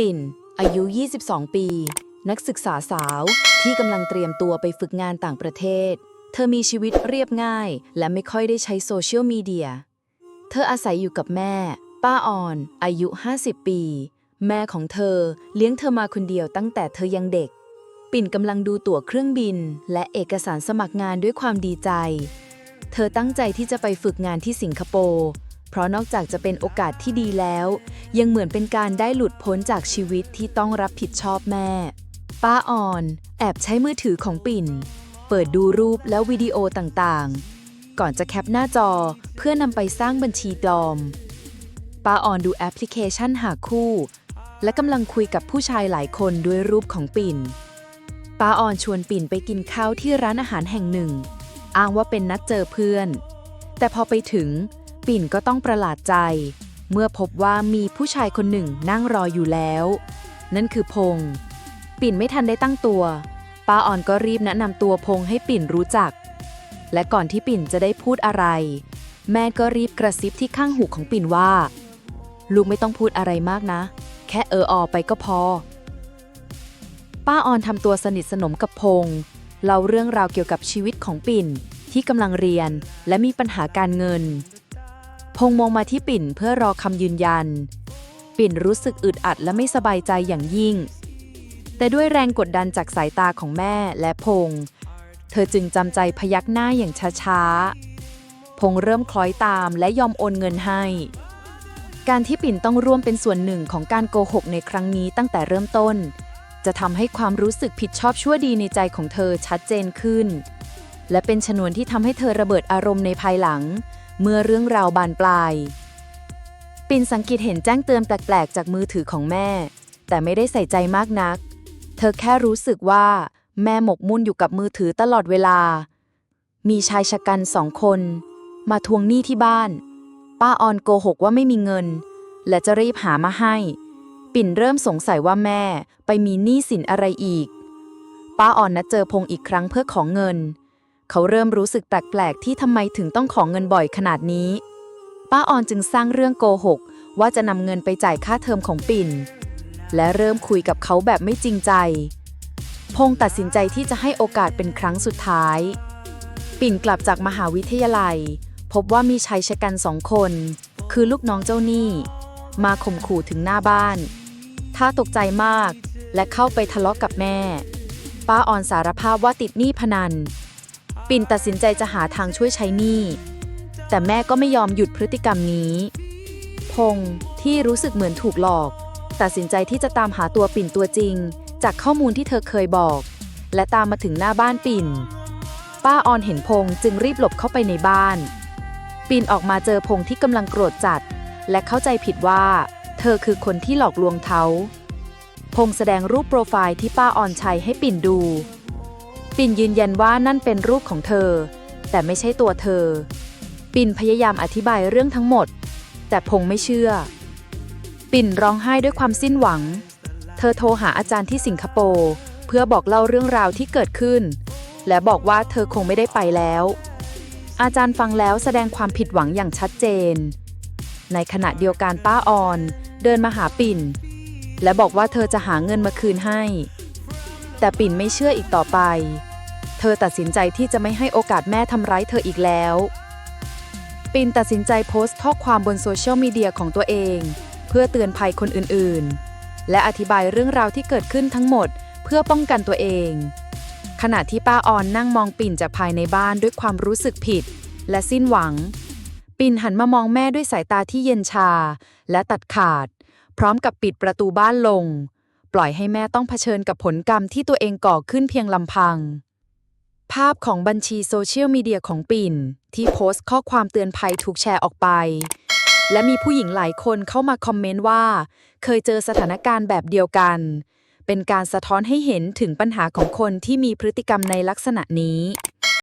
ปิ่น อายุ 22 ปี นักศึกษาสาวที่กำลังเตรียมตัวไปฝึกงานต่างประเทศ เธอมีชีวิตเรียบง่าย และไม่ค่อยได้ใช้โซเชียลมีเดีย เธออาศัยอยู่กับแม่ ป้าออน อายุ 50 ปี แม่ของเธอเลี้ยงเธอมาคนเดียวตั้งแต่เธอยังเด็ก ปิ่นกำลังดูตั๋วเครื่องบิน และเอกสารสมัครงานด้วยความดีใจ เธอตั้งใจที่จะไปฝึกงานที่สิงคโปร์ เพราะนอกจากจะเป็นโอกาสที่ดีแล้ว ยังเหมือนเป็นการได้หลุดพ้นจากชีวิตที่ต้องรับผิดชอบแม่ ป้าอ่อน แอบใช้มือถือของปิ่น เปิดดูรูปและวิดีโอต่างๆ ก่อนจะแคปหน้าจอเพื่อนำไปสร้างบัญชีปลอม ป้าอ่อนดูแอปพลิเคชันหาคู่ และกำลังคุยกับผู้ชายหลายคนด้วยรูปของปิ่นป้าอ่อนชวนปิ่นไปกินข้าวที่ร้านอาหารแห่งหนึ่ง อ้างว่าเป็นนัดเจอเพื่อน แต่พอไปถึง ปิ่นก็ต้องประหลาดใจ เมื่อพบว่ามีผู้ชายคนหนึ่งนั่งรออยู่แล้ว นั่นคือพงษ์ปิ่นไม่ทันได้ตั้งตัวป้าอ่อนก็รีบแนะนำตัวพงษ์ให้ปิ่นรู้จัก และก่อนที่ปิ่นจะได้พูดอะไร แม่ก็รีบกระซิบที่ข้างหูของปิ่นว่า ลูกไม่ต้องพูดอะไรมากนะ แค่เอออไปก็พอ ป้าออนทำตัวสนิทสนมกับพงษ์เล่าเรื่องราวเกี่ยวกับชีวิตของปิ่นที่กำลังเรียนและมีปัญหาการเงิน พงษ์มองมาที่ปิ่นเพื่อรอคำยืนยัน ปิ่นรู้สึกอึดอัดและไม่สบายใจอย่างยิ่ง แต่ด้วยแรงกดดันจากสายตาของแม่และพงษ์เธอจึงจำใจพยักหน้าอย่างช้าๆ พงษ์เริ่มคล้อยตามและยอมโอนเงินให้ การที่ปิ่นต้องร่วมเป็นส่วนหนึ่งของการโกหกในครั้งนี้ตั้งแต่เริ่มต้น จะทำให้ความรู้สึกผิดชอบชั่วดีในใจของเธอชัดเจนขึ้น และเป็นชนวนที่ทำให้เธอระเบิดอารมณ์ในภายหลัง เมื่อเรื่องราวบานปลาย ปินสังเกตเห็นแจ้งเตือนแปลกๆ จากมือถือของแม่ แต่ไม่ได้ใส่ใจมากนัก เธอแค่รู้สึกว่า แม่หมกมุ่นอยู่กับมือถือตลอดเวลา มีชายชะกันสองคน มาทวงหนี้ที่บ้าน ป้าออนโกหกว่าไม่มีเงิน และจะรีบหามาให้ ปิ่นเริ่มสงสัยว่าแม่ไปมีหนี้สินอะไรอีก ป้าออนนัดเจอพงอีกครั้งเพื่อของเงิน เขาเริ่มรู้สึกแปลกๆ ที่ทำไมถึงต้องของเงินบ่อยขนาดนี้ ป้าออนจึงสร้างเรื่องโกหก ว่าจะนำเงินไปจ่ายค่าเทอมของปิ่น และเริ่มคุยกับเขาแบบไม่จริงใจ พงตัดสินใจที่จะให้โอกาสเป็นครั้งสุดท้าย ปิ่นกลับจากมหาวิทยาลัย พบว่ามีชายชะกันสองคน คือลูกน้องเจ้าหนี้ มาข่มขู่ถึงหน้าบ้านถ้าตกใจมาก และเข้าไปทะเลาะกับแม่ ป้าออนสารภาพว่าติดหนี้พนัน ปิ่นตัดสินใจจะหาทางช่วยใช้หนี้แต่แม่ก็ไม่ยอมหยุดพฤติกรรมนี้ พงที่รู้สึกเหมือนถูกหลอก ตัดสินใจที่จะตามหาตัวปิ่นตัวจริง จากข้อมูลที่เธอเคยบอก และตามมาถึงหน้าบ้านปิ่น ป้าออนเห็นพงจึงรีบหลบเข้าไปในบ้าน ปิ่นออกมาเจอพงที่กำลังโกรธจัด และเข้าใจผิดว่า เธอคือคนที่หลอกลวงเขาพงแสดงรูปโปรไฟล์ที่ป้าออนใช้ให้ปิ่นดู ปินยืนยันว่านั่นเป็นรูปของเธอ แต่ไม่ใช่ตัวเธอ ปินพยายามอธิบายเรื่องทั้งหมด แต่พงษ์ไม่เชื่อ ปินร้องไห้ด้วยความสิ้นหวัง เธอโทรหาอาจารย์ที่สิงคโปร์เพื่อบอกเล่าเรื่องราวที่เกิดขึ้น และบอกว่าเธอคงไม่ได้ไปแล้ว อาจารย์ฟังแล้วแสดงความผิดหวังอย่างชัดเจน ในขณะเดียวกันป้าออน เดินมาหาปิ่น และบอกว่าเธอจะหาเงินมาคืนให้แต่ปิ่นไม่เชื่ออีกต่อไป เธอตัดสินใจที่จะไม่ให้โอกาสแม่ทำร้ายเธออีกแล้ว ปินตัดสินใจโพสต์ข้อความบนโซเชียลมีเดียของตัวเอง เพื่อเตือนภัยคนอื่นๆ และอธิบายเรื่องราวที่เกิดขึ้นทั้งหมด เพื่อป้องกันตัวเอง ขณะที่ป้าออนนั่งมองปิ่นจากภายในบ้านด้วยความรู้สึกผิด และสิ้นหวัง ปิ่นหันมามองแม่ด้วยสายตาที่เย็นชา และตัดขาด พร้อมกับปิดประตูบ้านลง ปล่อยให้แม่ต้องเผชิญกับผลกรรมที่ตัวเองก่อขึ้นเพียงลำพัง ภาพของบัญชีโซเชียลมีเดียของปิ่น ที่โพสต์ข้อความเตือนภัยถูกแชร์ออกไป และมีผู้หญิงหลายคนเข้ามาคอมเมนต์ว่า เคยเจอสถานการณ์แบบเดียวกัน เป็นการสะท้อนให้เห็นถึงปัญหาของคนที่มีพฤติกรรมในลักษณะนี้